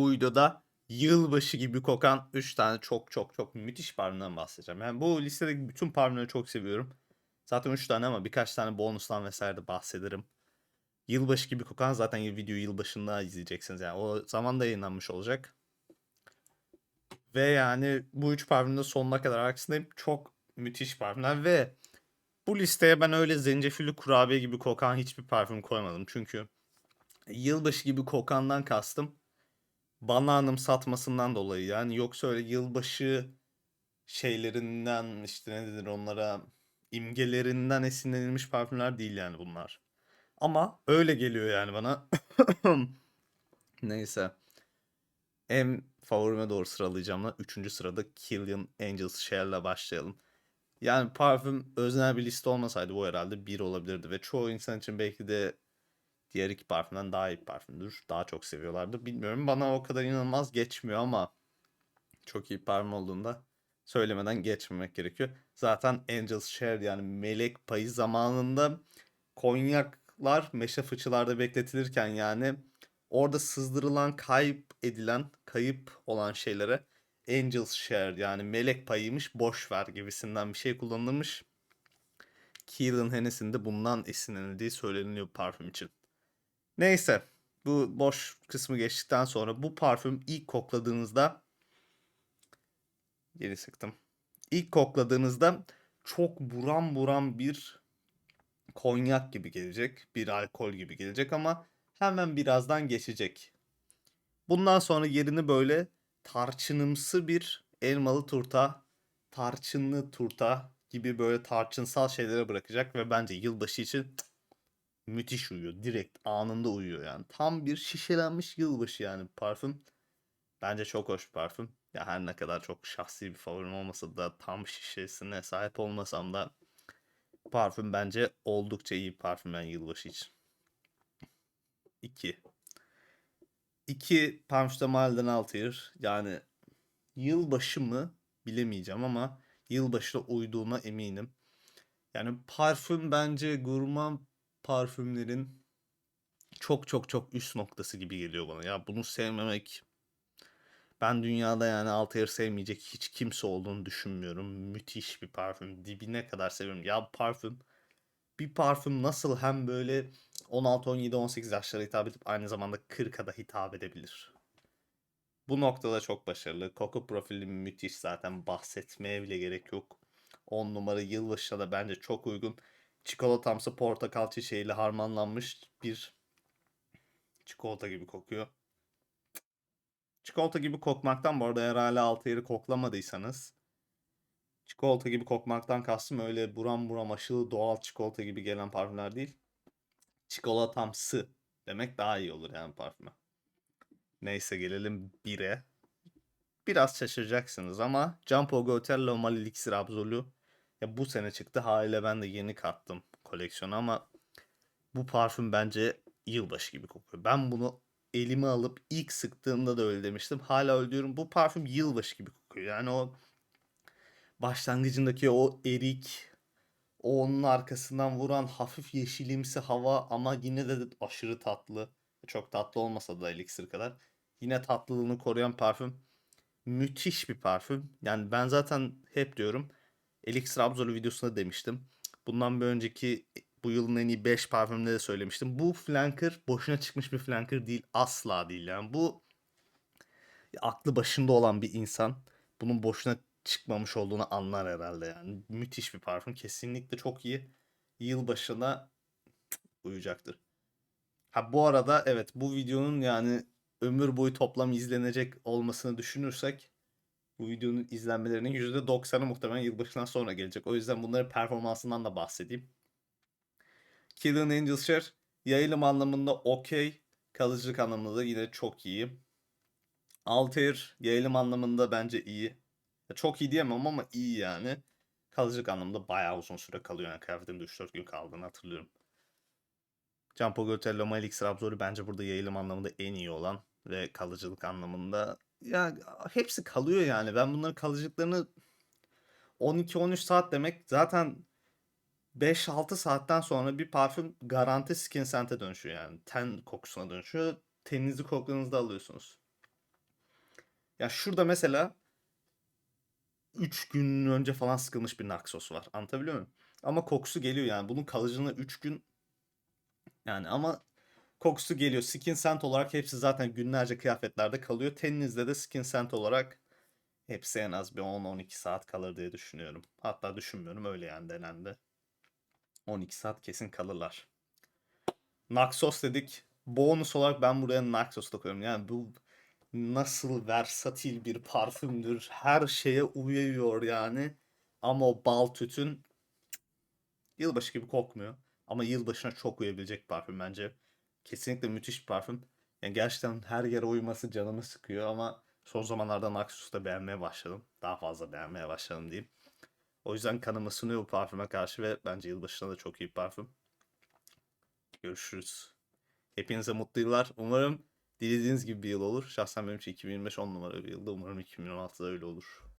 Bu videoda yılbaşı gibi kokan 3 tane çok çok çok müthiş parfümden bahsedeceğim. Yani bu listedeki bütün parfümleri çok seviyorum. Zaten 3 tane ama birkaç tane bonustan vesaire de bahsederim. Yılbaşı gibi kokan zaten videoyu yılbaşında izleyeceksiniz. Yani o zaman da yayınlanmış olacak. Ve yani bu üç parfümün de sonuna kadar arkasındayım. Çok müthiş parfümler ve bu listeye ben öyle zencefilli kurabiye gibi kokan hiçbir parfüm koymadım. Çünkü yılbaşı gibi kokandan kastım bana anımsatmasından dolayı. Yani yoksa öyle yılbaşı şeylerinden işte ne denir onlara imgelerinden esinlenilmiş parfümler değil yani bunlar. Ama öyle geliyor yani bana. Neyse. En favorime doğru sıralayacağım da 3. sırada Killian Angels Share'la başlayalım. Yani parfüm öznel bir liste olmasaydı bu herhalde bir olabilirdi ve çoğu insan için belki de diğer iki parfümden daha iyi parfümdür. Daha çok seviyorlardı. Bilmiyorum bana o kadar inanılmaz geçmiyor ama çok iyi parfüm olduğunda söylemeden geçmemek gerekiyor. Zaten Angels Share yani melek payı zamanında konyaklar meşe fıçılarda bekletilirken yani orada sızdırılan, kayıp edilen, kayıp olan şeylere Angels Share yani melek payıymış boş ver gibisinden bir şey kullanılmış. Keelan Hennessy'nin de bundan esinlenildiği söyleniliyor parfüm için. Neyse bu boş kısmı geçtikten sonra bu parfüm ilk kokladığınızda geri sıktım. İlk kokladığınızda çok buram buram bir konyak gibi gelecek. Bir alkol gibi gelecek ama hemen birazdan geçecek. Bundan sonra yerini böyle tarçınımsı bir elmalı turta, tarçınlı turta gibi böyle tarçınsal şeylere bırakacak ve bence yılbaşı için müthiş uyuyor. Direkt anında uyuyor yani. Tam bir şişelenmiş yılbaşı yani parfüm. Bence çok hoş bir parfüm. Ya her ne kadar çok şahsi bir favorim olmasa da tam şişesine sahip olmasam da parfüm bence oldukça iyi bir parfüm yani yılbaşı için. 2. 2 Parfüm de Malden Altair. Yani yılbaşı mı bilemeyeceğim ama yılbaşına uyduğuna eminim. Yani parfüm bence gurman parfümlerin çok çok çok üst noktası gibi geliyor bana. Ya bunu sevmemek ben dünyada yani Altair sevmeyecek hiç kimse olduğunu düşünmüyorum. Müthiş bir parfüm. Dibine kadar seviyorum. Ya parfüm bir parfüm nasıl hem böyle 16, 17, 18 yaşlara hitap edip aynı zamanda 40'a da hitap edebilir. Bu noktada çok başarılı. Koku profili müthiş zaten bahsetmeye bile gerek yok. 10 numara yılbaşına da bence çok uygun. Çikolatamsı portakal çiçeğiyle harmanlanmış bir çikolata gibi kokuyor. Çikolata gibi kokmaktan bu arada eğer hala altı yeri koklamadıysanız çikolata gibi kokmaktan kastım öyle buram buram aşılı doğal çikolata gibi gelen parfümler değil. Çikolatamsı demek daha iyi olur yani parfüme. Neyse gelelim 1'e. Biraz şaşıracaksınız ama Jumbo Gotel Lomal Elixir Absolu ya bu sene çıktı. Haliyle ben de yeni kattım koleksiyona ama bu parfüm bence yılbaşı gibi kokuyor. Ben bunu elime alıp ilk sıktığımda da öyle demiştim. Hala öyle diyorum. Bu parfüm yılbaşı gibi kokuyor. Yani o başlangıcındaki o erik, o onun arkasından vuran hafif yeşilimsi hava ama yine de aşırı tatlı. Çok tatlı olmasa da elixir kadar. Yine tatlılığını koruyan parfüm. Müthiş bir parfüm. Yani ben zaten hep diyorum Elixir Absolu videosunda demiştim. Bundan bir önceki bu yılın en iyi 5 parfümünde de söylemiştim. Bu flanker boşuna çıkmış bir flanker değil. Asla değil yani. Bu aklı başında olan bir insan bunun boşuna çıkmamış olduğunu anlar herhalde yani. Müthiş bir parfüm. Kesinlikle çok iyi. Yılbaşına uyacaktır. Ha bu arada evet bu videonun yani ömür boyu toplam izlenecek olmasını düşünürsek bu videonun izlenmelerinin %90'ı muhtemelen yılbaşından sonra gelecek. O yüzden bunların performansından da bahsedeyim. Killing Angels Share yayılım anlamında okey. Kalıcılık anlamında da yine çok iyi. Altair yayılım anlamında bence iyi. Çok iyi diyemem ama iyi yani. Kalıcılık anlamında bayağı uzun süre kalıyor. Yani kıyafetimde 3-4 gün kaldığını hatırlıyorum. Campo Gotello Malix Rabzori bence burada yayılım anlamında en iyi olan ve kalıcılık anlamında ya hepsi kalıyor yani. Ben bunların kalıcılıklarını 12-13 saat demek zaten 5-6 saatten sonra bir parfüm garanti skin scent'e dönüşüyor yani. Ten kokusuna dönüşüyor. Teninizi kokladığınızda alıyorsunuz. Ya şurada mesela 3 gün önce falan sıkılmış bir Naxos var. Anlatabiliyor muyum? Ama kokusu geliyor yani. Bunun kalıcılığı 3 gün yani ama kokusu geliyor. Skin scent olarak hepsi zaten günlerce kıyafetlerde kalıyor. Teninizde de skin scent olarak hepsi en az bir 10-12 saat kalır diye düşünüyorum. Hatta düşünmüyorum öyle yani denendi. 12 saat kesin kalırlar. Naxos dedik. Bonus olarak ben buraya Naxos da koyuyorum. Yani bu nasıl versatil bir parfümdür. Her şeye uyuyor yani. Ama o bal tütün yılbaşı gibi kokmuyor. Ama yılbaşına çok uyabilecek parfüm bence. Kesinlikle müthiş bir parfüm. Yani gerçekten her yere uyması canımı sıkıyor ama son zamanlarda Naxos'u beğenmeye başladım. Daha fazla beğenmeye başladım diyeyim. O yüzden kanım ısınıyor bu parfüme karşı ve bence yılbaşına da çok iyi bir parfüm. Görüşürüz. Hepinize mutlu yıllar. Umarım dilediğiniz gibi bir yıl olur. Şahsen benim için 2025 10 numara bir yıldı. Umarım 2016'da öyle olur.